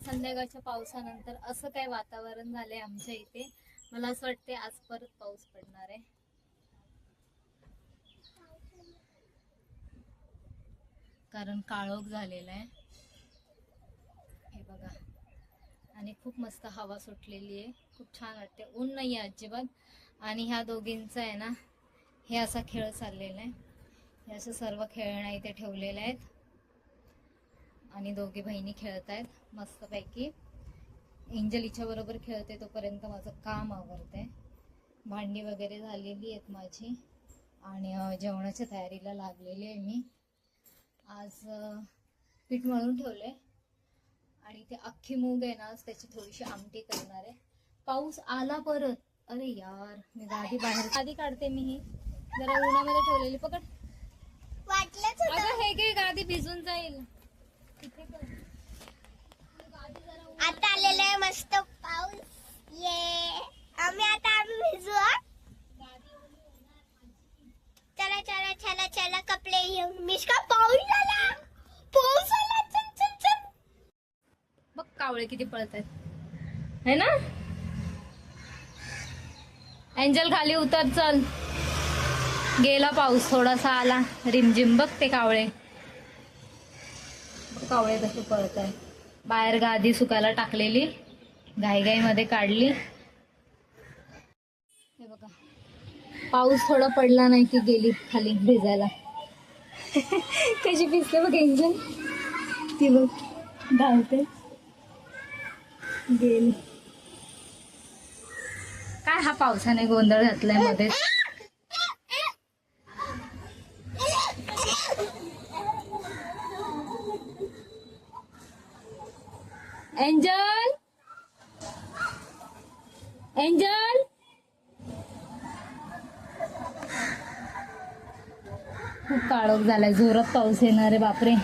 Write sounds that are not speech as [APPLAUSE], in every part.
संध्याकाळच्या पावसानंतर असं काय वातावरण झालंय आमच्या इथे? मला असं वाटते आज परत पाऊस पडणार आहे. कारण काळोख झालेला आहे. हे बघा. आणि खूप मस्त हवा सुटलेली आहे. खूप छान वाटते ऊन नाही आहे अजिबात. आणि ह्या दोघींचा आहे ना हे असा खेळ चाललेला आहे. हे असं सर्व खेळण्या इथे ठेवलेले आहेत. आणि दोघी बहिणी खेळत आहेत मस्तपैकी. एंजल हिच्या बरोबर खेळते तोपर्यंत माझं काम आवरते. भांडी वगैरे झालेली आहेत माझी. आणि जेवणाच्या तयारीला लागलेली आहे मी. आज पीठ मळून ठेवले आणि ते अख्खी मूग आहे ना आज त्याची थोडीशी आमटी करणार आहे. पाऊस आला परत. अरे यार मी गादी बाहेर आधी काढते मी ही. जरा उन्हामध्ये ठेवलेली पकड. वाटलंच अगं हे घे गादी भिजून जाईल. आता आलेलं आहे मस्त पाऊस. ये. आम्ही आता आम्ही भिजू चला चला चला चला कपडे घेऊन. मिश्का पाऊस आला. पाऊस आला. चल चल चल. बघ कावळे किती पळत आहेत. है ना? एंजल खाली उतर चल. गेला पाऊस थोडासा आला. रिमझिम बघ ते कावळे. कावळे कसे पळत आहे बाहेर गादी सुकायला टाकलेली घाईघाईमध्ये काढली. हे बघा. पाऊस थोडा पडला नाही की गेली खाली भिजायला. [LAUGHS] कशी भिजते बघ एंजल ती बघ. धावते. गेली. काय हा पावसाने गोंधळ घातलायमध्ये एंजल एंजल खूप काळोख झालाय जोरात पाऊस येणार आहे बापरे.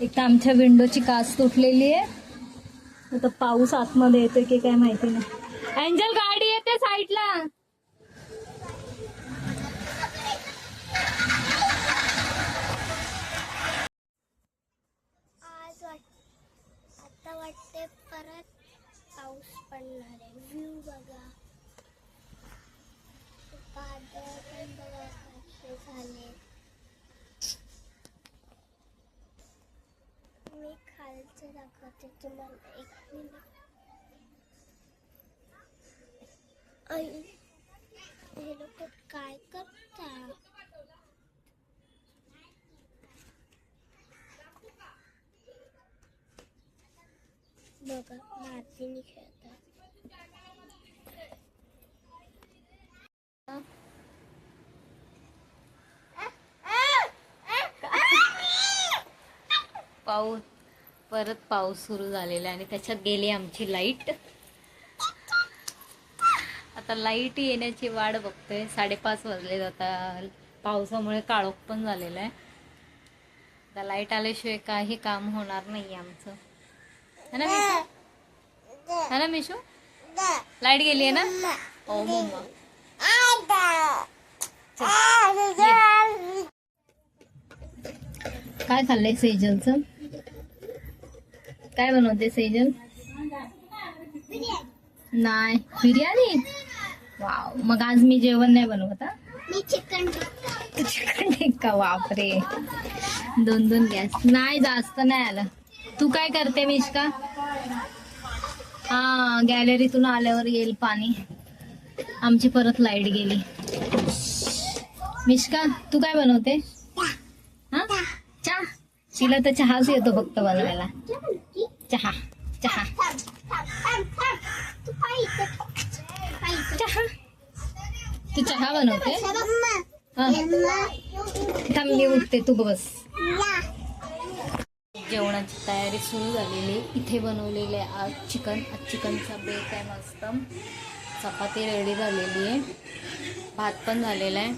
एक तर आमच्या विंडोची काच तुटलेली आहे. आता पाऊस आतमध्ये येतोय की काय माहिती नाही. एंजल गाडी येते साईडला आज वाट आता वाटते परत पाऊस पडणार आहे व्ह्यू बघा वादळ पण बघा कसे झाले मी खालचं दाखवते तुम्हाला एक मिनिट. आई हे लोक काय करतात? बघा मातीने खेळतात. पाऊस. परत पाऊस सुरू झालेला आहे आणि त्याच्यात गेली आमची लाइट. आता लाइट येण्याची वाट बघतोय. साडेपाच वाजले आता. पावसामुळे काळोख पण झालेला आहे. आता लाइट आल्याशिवाय काही काम होणार नाही आमचं. है ना मिशू? है ना मिशू? लाइट गेली आहे ना? ओ मम्मा. काय खाल्लंय सेजलचं काय बनवते सेजल? नाही. बिर्याणी? वाव. मग आज मी जेवण नाही बनवत? मी चिकन चिकन टिक्का? बापरे. दोन दोन गॅस. नाही जास्त नाही आलं. तू काय करते मिश्का? हा गॅलरीतून आल्यावर येईल पाणी. आमची परत लाइट गेली. मिश्का तू काय बनवते? हा? चहा. तिला तर चहाच येतो फक्त बनवायला. चहा चहा. चहा. तू चहा बनवते? थांबली उठते. तू बस. जेवणाची तयारी सुरू झालेली. इथे बनवलेले आहे आज चिकन. आज चिकनचा बेत आहे मस्त. चपाती रेडी झालेली आहे. भात पण झालेला आहे.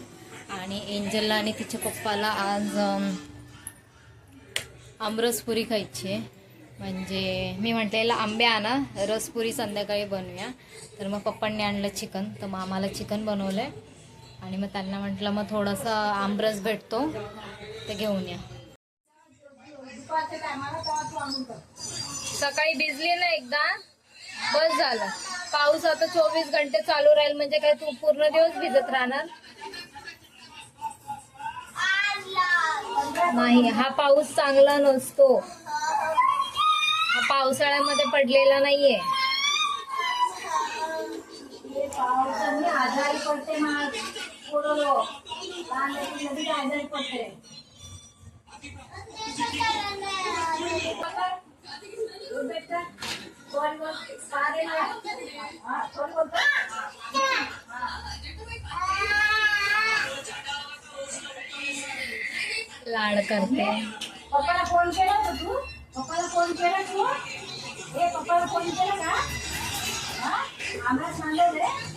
आणि एंजलला आणि तिच्या पप्पाला आज आमरसपुरी खायची आहे. म्हणजे मी म्हटलेलं आंबे आणा रसपुरी संध्याकाळी बनवूया. तर मग पप्पांनी आणलं चिकन. तर मग आम्हाला चिकन बनवलं आहे आणि मग त्यांना म्हटलं मग थोडासा आमरस भेटतो ते घेऊन या. सकाळी भिजली ना एकदा बस झालं. पाऊस आता चोवीस घंटे चालू राहील म्हणजे काय तू पूर्ण दिवस भिजत राहणार? नाही हा पाऊस चांगला नसतो. पावसाळ्यामध्ये पडलेला नाहीये. आजारी पडते आजारी पडते. लाड करते. पप्पाला फोन केला तू? पप्पाला फोन केला तू? ए पप्पाला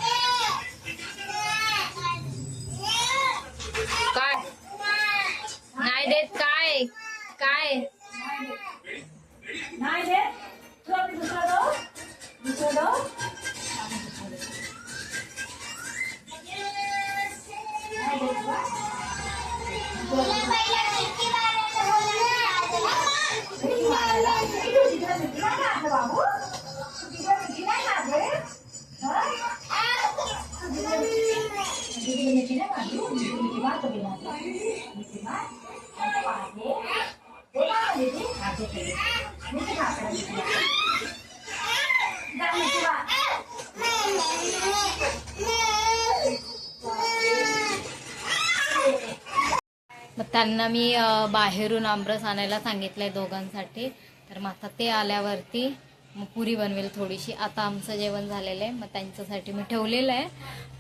त्यांना मी बाहेरून आमरस आणायला सांगितलं आहे दोघांसाठी. तर मग आता ते आल्यावरती मग पुरी बनवेल थोडीशी. आता आमचं जेवण झालेलं आहे मग त्यांच्यासाठी मी ठेवलेलं आहे.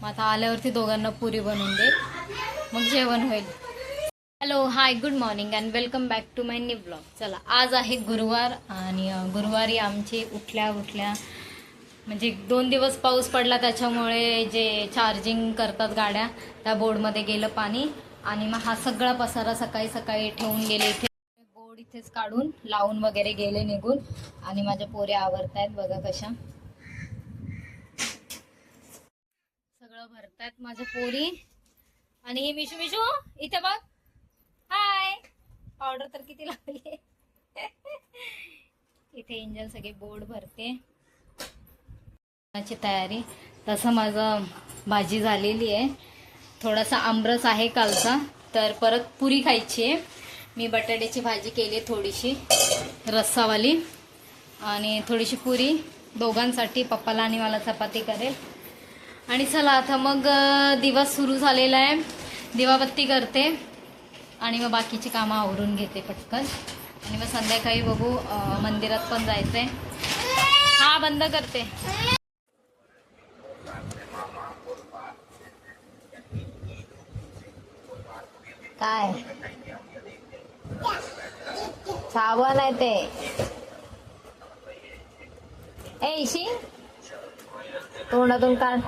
मग आता आल्यावरती दोघांना पुरी बनवून देईल. मग जेवण होईल. Hello hi good morning and welcome back to my new blog चला आज आहे गुरुवार आणि गुरुवारी आमची उठल्या उठल्या म्हणजे दोन दिवस पाऊस पडला त्याच्यामुळे जे चार्जिंग करतात गाड्या त्या बोर्डमध्ये गेलं पाणी. आणि मग हा सगळा पसारा सकाळी सकाळी ठेवून गेले इथे. बोर्ड इथेच काढून लावून वगैरे गेले निघून. आणि माझ्या पोऱ्या आवरतायत बघा कशा. सगळं भरतायत माझ्या पोरी. आणि हे मिशू मिशू इथे बघ. हाय पावडर तर किती लागली. इथे इंजन सगळे बोर्ड भरते. तयारी. तसं माझं भाजी झालेली आहे. थोडासा आमरस आहे कालचा तर परत पुरी खायची आहे. मी बटाट्याची भाजी केली आहे थोडीशी रस्सावाली आणि थोडीशी पुरी दोघांसाठी पप्पाला आणि मला चपाती करेल. आणि चला आता मग दिवस सुरू झालेला आहे. दिवाबत्ती करते आणि मग बाकीची कामं आवरून घेते पटकन. आणि मग संध्याकाळी बघू मंदिरात पण जायचं आहे हा बंद करते. काय? साबण आहे ते. ए इशी? तोंडातून काढ.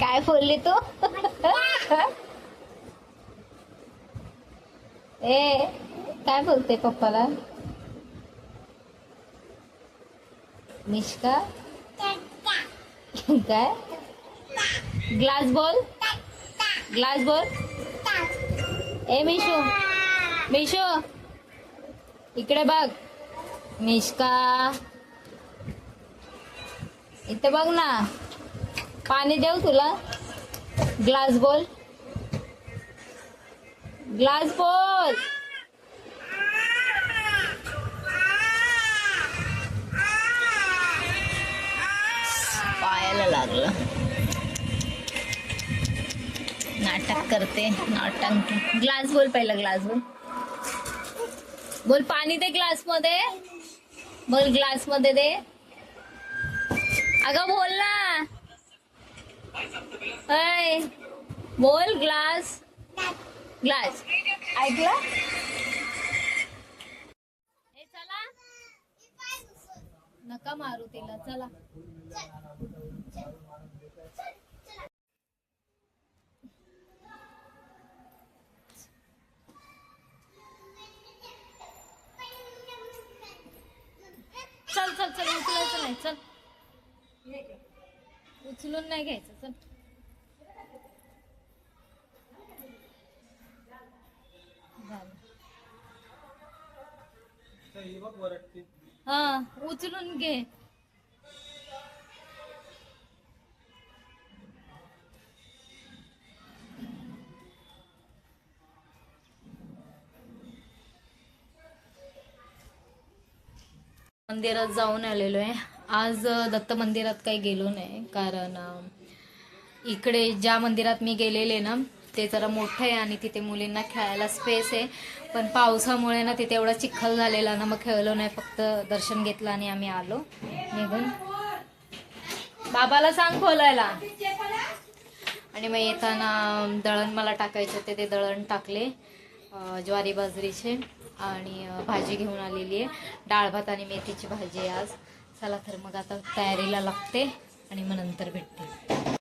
काय बोलली तू? ए काय बोलते पप्पाला? निष्का? काय? Glass ball. Glass ball. ए मिशो. मिशो. इकडे बघ. मिश्का इथे बघ ना. पाणी देऊ तुला. Glass ball. Glass ball. पायाला लागलं. नाटक करते नाटक. ग्लास बोल पहिला ग्लास बोल. बोल पाणी दे ग्लासमध्ये बोल ग्लासमध्ये दे. अगं बोल ना. बोल ग्लास. ग्लास. ऐकलं ए चला नका मारू तिला चला. चल चल चल उचलायचं नाही चल. उचलून नाही घ्यायचं चल. झालं. हा उचलून घे. मंदिरात जाऊन आलेलो आहे. आज दत्त मंदिरात काही गेलो नाही कारण इकडे ज्या मंदिरात मी गेलेले ना ते जरा मोठं आहे आणि तिथे मुलींना खेळायला स्पेस आहे. पण पावसामुळे ना तिथे एवढा चिखल झालेला ना मग खेळलो नाही फक्त दर्शन घेतलं आणि आम्ही आलो. निघून. बाबाला सांग खोलायला. आणि मग येताना दळण मला टाकायचं होते ते दळण टाकले ज्वारी बाजरीचे आणि भाजी घेऊन आलेली आहे. डाळ भात आणि मेथीची भाजी आहे आज. चला तर मग आता तयारीला लागते आणि मग नंतर भेटते.